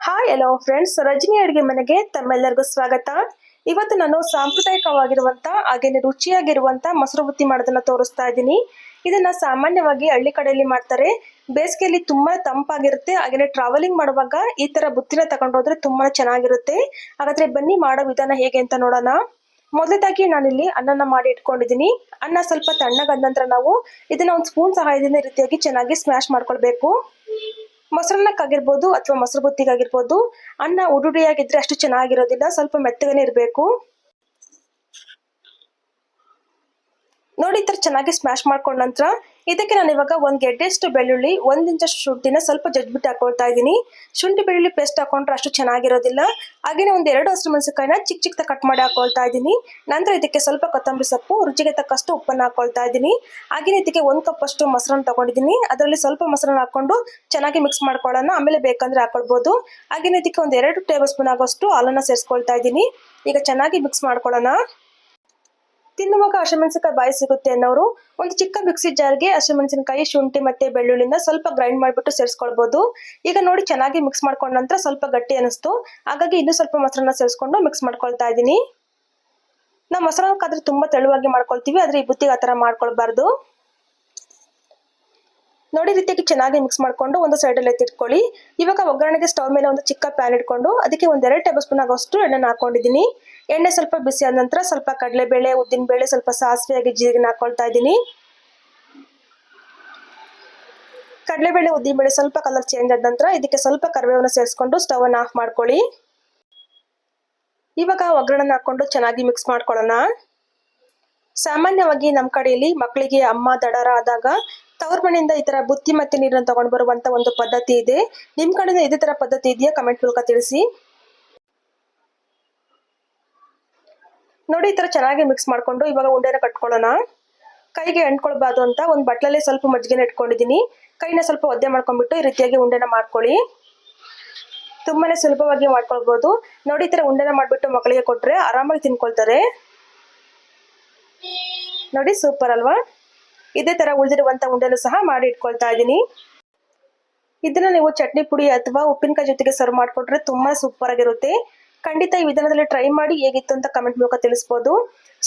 Hi hello friends Rajani ಅಡುಗೆ ಮನೆಗೆ ತಮ್ಮೆಲ್ಲರಿಗೂ ಸ್ವಾಗತ. ಇವತ್ತು ನಾನು ಸಾಂಪ್ರದಾಯಿಕವಾಗಿರುವಂತ ಹಾಗೇನೆ ರುಚಿಯಾಗಿರುವಂತ ಮೊಸರು ಬುತ್ತಿ ಮಾಡೋದನ್ನ ತೋರಿಸ್ತಾ ಇದ್ದೀನಿ. ಇದನ್ನ ಸಾಮಾನ್ಯವಾಗಿ ಹಳ್ಳಿ ಕಡೆಯಲ್ಲಿ ಮಾಡ್ತಾರೆ. ಬೇಸಿಗೆಯಲ್ಲಿ ತುಂಬಾ ತಂಪಾಗಿರುತ್ತೆ. ಹಾಗೇನೆ ಟ್ರಾವೆಲಿಂಗ್ ಮಾಡುವಾಗ ಈ ತರ ಬುತ್ತಿನ ತಗೊಂಡೋದ್ರೆ ತುಂಬಾ ಚೆನ್ನಾಗಿರುತ್ತೆ. ಹಾಗಾದ್ರೆ ಬನ್ನಿ ಮಾಡೋ ವಿಧಾನ ಹೇಗೆ ಅಂತ ನೋಡೋಣ. ಮೊದಲದಾಗಿ ನಾನಿಲ್ಲಿ ಅನ್ನನ ಮಾಡಿ ಇಟ್ಕೊಂಡಿದ್ದೀನಿ. ಅನ್ನ ಸ್ವಲ್ಪ ತಣ್ಣಗಾದ ನಂತರ ನಾವು ಇದನ್ನ ಒಂದು ಸ್ಪೂನ್ ಸಹಾಯದಿಂದ ರೀತಿಯಾಗಿ ಚೆನ್ನಾಗಿ ಸ್ಮ್ಯಾಶ್ ಮಾಡ್ಕೊಳ್ಬೇಕು. ಮೊಸರನ್ನಕ್ಕಾಗಿರ್ಬೋದು ಅಥವಾ ಮೊಸರು ಬುತ್ತಿಗಾಗಿರ್ಬೋದು, ಅನ್ನ ಉಡುಡಿಯಾಗಿದ್ರೆ ಅಷ್ಟು ಚೆನ್ನಾಗಿರೋದಿಲ್ಲ, ಸ್ವಲ್ಪ ಮೆತ್ತಗನೇ ಇರಬೇಕು. ನೋಡಿ ಈ ಚೆನ್ನಾಗಿ ಸ್ಮ್ಯಾಶ್ ಮಾಡ್ಕೊಂಡ ನಂತರ ಇದಕ್ಕೆ ನಾನು ಇವಾಗ ಒಂದು ಗೆಡ್ಡೆಷ್ಟು ಬೆಳ್ಳುಳ್ಳಿ, ಒಂದು ಇಂಚಷ್ಟು ಶುಂಠಿನ ಸ್ವಲ್ಪ ಜಜ್ಬಿಟ್ಟು ಹಾಕೊಳ್ತಾ ಇದ್ದೀನಿ. ಶುಂಠಿ ಬೆಳ್ಳುಳ್ಳಿ ಪೇಸ್ಟ್ ಹಾಕೊಂಡ್ರೆ ಅಷ್ಟು ಚೆನ್ನಾಗಿರೋದಿಲ್ಲ. ಹಾಗೆಯೇ ಒಂದು ಎರಡು ಹಸಿರು ಮೆಣಸಿನಕಾಯಿನ ಚಿಕ್ಕ ಚಿಕ್ಕ ಕಟ್ ಮಾಡಿ ಹಾಕೊಳ್ತಾ ಇದ್ದೀನಿ. ನಂತರ ಇದಕ್ಕೆ ಸ್ವಲ್ಪ ಕೊತ್ತಂಬರಿ ಸೊಪ್ಪು, ರುಚಿಗೆ ತಕ್ಕಷ್ಟು ಉಪ್ಪನ್ನು ಹಾಕೊಳ್ತಾ ಇದ್ದೀನಿ. ಹಾಗೆಯೇ ಇದಕ್ಕೆ ಒಂದು ಕಪ್ ಅಷ್ಟು ಮೊಸರನ್ನ ತಗೊಂಡಿದ್ದೀನಿ. ಅದರಲ್ಲಿ ಸ್ವಲ್ಪ ಮೊಸರನ್ನು ಹಾಕೊಂಡು ಚೆನ್ನಾಗಿ ಮಿಕ್ಸ್ ಮಾಡ್ಕೊಳ್ಳೋಣ. ಆಮೇಲೆ ಬೇಕಂದ್ರೆ ಹಾಕೊಳ್ಬೋದು. ಹಾಗೆಯೇ ಇದಕ್ಕೆ ಒಂದು ಎರಡು ಟೇಬಲ್ ಸ್ಪೂನ್ ಆಗೋಷ್ಟು ಹಾಲನ್ನು ಸೇರಿಸ್ಕೊಳ್ತಾ ಇದ್ದೀನಿ. ಈಗ ಚೆನ್ನಾಗಿ ಮಿಕ್ಸ್ ಮಾಡ್ಕೊಳ್ಳೋಣ. ತಿನ್ನುವಾಗ ಹಸಿಮೆಣಸಿನಕಾಯಿ ಬಾಯಿ ಸಿಗುತ್ತೆ ಅನ್ನೋರು, ಒಂದು ಚಿಕ್ಕ ಮಿಕ್ಸಿ ಜಾರ್ಗೆ ಹಸಿಮೆಣಸಿನಕಾಯಿ ಶುಂಠಿ ಮತ್ತೆ ಬೆಳ್ಳುಳ್ಳಿನ ಸ್ವಲ್ಪ ಗ್ರೈಂಡ್ ಮಾಡಿಬಿಟ್ಟು ಸೇರಿಸ್ಕೊಳ್ಬೋದು. ಈಗ ನೋಡಿ ಚೆನ್ನಾಗಿ ಮಿಕ್ಸ್ ಮಾಡ್ಕೊಂಡ ನಂತರ ಸ್ವಲ್ಪ ಗಟ್ಟಿ ಅನಿಸ್ತು. ಹಾಗಾಗಿ ಇನ್ನೂ ಸ್ವಲ್ಪ ಮೊಸರನ್ನ ಸೇರಿಸ್ಕೊಂಡು ಮಿಕ್ಸ್ ಮಾಡ್ಕೊಳ್ತಾ ಇದ್ದೀನಿ. ನಾವು ಮೊಸರನ್ನಕ್ಕಾದ್ರೆ ತುಂಬ ತೆಳುವಾಗಿ ಮಾಡ್ಕೊಳ್ತೀವಿ, ಆದರೆ ಈ ಬುತ್ತಿಗೆ ಆ ಥರ ಮಾಡ್ಕೊಳ್ಬಾರ್ದು. ನೋಡಿ ರೀತಿಯಾಗಿ ಚೆನ್ನಾಗಿ ಮಿಕ್ಸ್ ಮಾಡ್ಕೊಂಡು ಒಂದು ಸೈಡಲ್ಲಿ ಎತ್ತಿಟ್ಕೊಳ್ಳಿ ಇವಾಗ ಒಗ್ಗರಣೆಗೆ ಸ್ಟವ್ ಮೇಲೆ ಒಂದು ಚಿಕ್ಕ ಪ್ಯಾನ್ ಇಟ್ಕೊಂಡು, ಅದಕ್ಕೆ ಒಂದೆರಡು ಟೇಬಲ್ ಸ್ಪೂನ್ ಆಗೋಷ್ಟು ಎಣ್ಣೆನ ಹಾಕೊಂಡಿದ್ದೀನಿ. ಎಣ್ಣೆ ಸ್ವಲ್ಪ ಬಿಸಿ ಆದ ನಂತರ ಸ್ವಲ್ಪ ಕಡಲೆಬೇಳೆ, ಉದ್ದಿನಬೇಳೆ ಸ್ವಲ್ಪ ಸಾಸಿವೆಯಾಗಿ ಜೀರಿಗೆ ಹಾಕೊಳ್ತಾ ಇದ್ದೀನಿ. ಕಡಲೆಬೇಳೆ, ಉದ್ದಿನಬೇಳೆ ಸ್ವಲ್ಪ ಕಲರ್ ಚೇಂಜ್ ಆದ ನಂತರ ಇದಕ್ಕೆ ಸ್ವಲ್ಪ ಕರಿಬೇವನ್ನ ಸೇರಿಸ್ಕೊಂಡು ಸ್ಟವ್ ಅನ್ನು ಆಫ್ ಮಾಡ್ಕೊಳ್ಳಿ. ಇವಾಗ ಒಗ್ಗರಣೆ ಹಾಕೊಂಡು ಚೆನ್ನಾಗಿ ಮಿಕ್ಸ್ ಮಾಡ್ಕೊಳ್ಳೋಣ. ಸಾಮಾನ್ಯವಾಗಿ ನಮ್ಮ ಕಡೆಯಲ್ಲಿ ಮಕ್ಕಳಿಗೆ ಅಮ್ಮ, ದಡರ ಆದಾಗ ತವ್ರ ಮನೆಯಿಂದ ಈ ತರ ಬುತ್ತಿ ಮತ್ತೆ ನೀರನ್ನು ತಗೊಂಡು ಬರುವಂತ ಒಂದು ಪದ್ಧತಿ ಇದೆ. ನಿಮ್ ಕಡೆಯಿಂದ ಇದೇ ತರ ಪದ್ಧತಿ ಇದೆಯಾ? ಕಮೆಂಟ್ ಮೂಲಕ ತಿಳಿಸಿ. ನೋಡಿ, ಈ ಥರ ಚೆನ್ನಾಗಿ ಮಿಕ್ಸ್ ಮಾಡ್ಕೊಂಡು ಇವಾಗ ಉಂಡೆನ ಕಟ್ಕೊಳ್ಳೋಣ. ಕೈಗೆ ಅಂಟ್ಕೊಳ್ಬಾರ್ದು ಅಂತ ಒಂದು ಬಟ್ಲಲ್ಲಿ ಸ್ವಲ್ಪ ಮಜ್ಜಿಗೆನ ಇಟ್ಕೊಂಡಿದ್ದೀನಿ. ಕೈನ ಸ್ವಲ್ಪ ಒದ್ದೆ ಮಾಡ್ಕೊಂಡ್ಬಿಟ್ಟು ಈ ರೀತಿಯಾಗಿ ಉಂಡೆನ ಮಾಡ್ಕೊಳ್ಳಿ. ತುಂಬಾನೇ ಸುಲಭವಾಗಿ ಮಾಡ್ಕೊಳ್ಬೋದು. ನೋಡಿ, ಈ ಥರ ಉಂಡೆನ ಮಾಡಿಬಿಟ್ಟು ಮಕ್ಕಳಿಗೆ ಕೊಟ್ರೆ ಆರಾಮಾಗಿ ತಿನ್ಕೊಳ್ತಾರೆ. ನೋಡಿ ಸೂಪರ್ ಅಲ್ವಾ? ಇದೇ ತರ ಉಳಿದಿರುವಂಥ ಉಂಡೆನು ಸಹ ಮಾಡಿ ಇಟ್ಕೊಳ್ತಾ ಇದ್ದೀನಿ. ಇದನ್ನ ನೀವು ಚಟ್ನಿ ಪುಡಿ ಅಥವಾ ಉಪ್ಪಿನಕಾಯಿ ಜೊತೆಗೆ ಸರ್ವ್ ಮಾಡಿಕೊಟ್ರೆ ತುಂಬಾ ಸೂಪರ್ ಆಗಿರುತ್ತೆ. ಖಂಡಿತ ಈ ವಿಧಾನದಲ್ಲಿ ಟ್ರೈ ಮಾಡಿ ಹೇಗಿತ್ತು ಅಂತ ಕಮೆಂಟ್ ಮೂಲಕ ತಿಳಿಸ್ಬೋದು.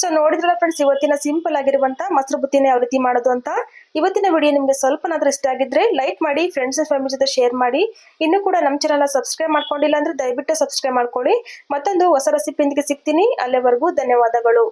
ಸೊ ನೋಡಿದ್ರಲ್ಲ ಫ್ರೆಂಡ್ಸ್ ಇವತ್ತಿನ ಸಿಂಪಲ್ ಆಗಿರುವಂತ ಮೊಸರು ಬುತ್ತಿನ ಯಾವ ರೀತಿ ಮಾಡೋದು ಅಂತ. ಇವತ್ತಿನ ವಿಡಿಯೋ ನಿಮಗೆ ಸ್ವಲ್ಪನಾದ್ರೂ ಇಷ್ಟ ಆಗಿದ್ರೆ ಲೈಕ್ ಮಾಡಿ ಫ್ರೆಂಡ್ಸ್ ಅಂಡ್ ಫ್ಯಾಮಿಲಿ ಜೊತೆ ಶೇರ್ ಮಾಡಿ. ಇನ್ನು ಕೂಡ ನಮ್ಮ ಚಾನಲ್ ಸಬ್ಸ್ಕ್ರೈಬ್ ಮಾಡ್ಕೊಂಡಿಲ್ಲ ಅಂದ್ರೆ ದಯವಿಟ್ಟು ಸಬ್ಸ್ಕ್ರೈಬ್ ಮಾಡ್ಕೊಳ್ಳಿ. ಮತ್ತೊಂದು ಹೊಸ ರೆಸಿಪಿಯೊಂದಿಗೆ ಸಿಗ್ತೀನಿ. ಅಲ್ಲಿವರೆಗೂ ಧನ್ಯವಾದಗಳು.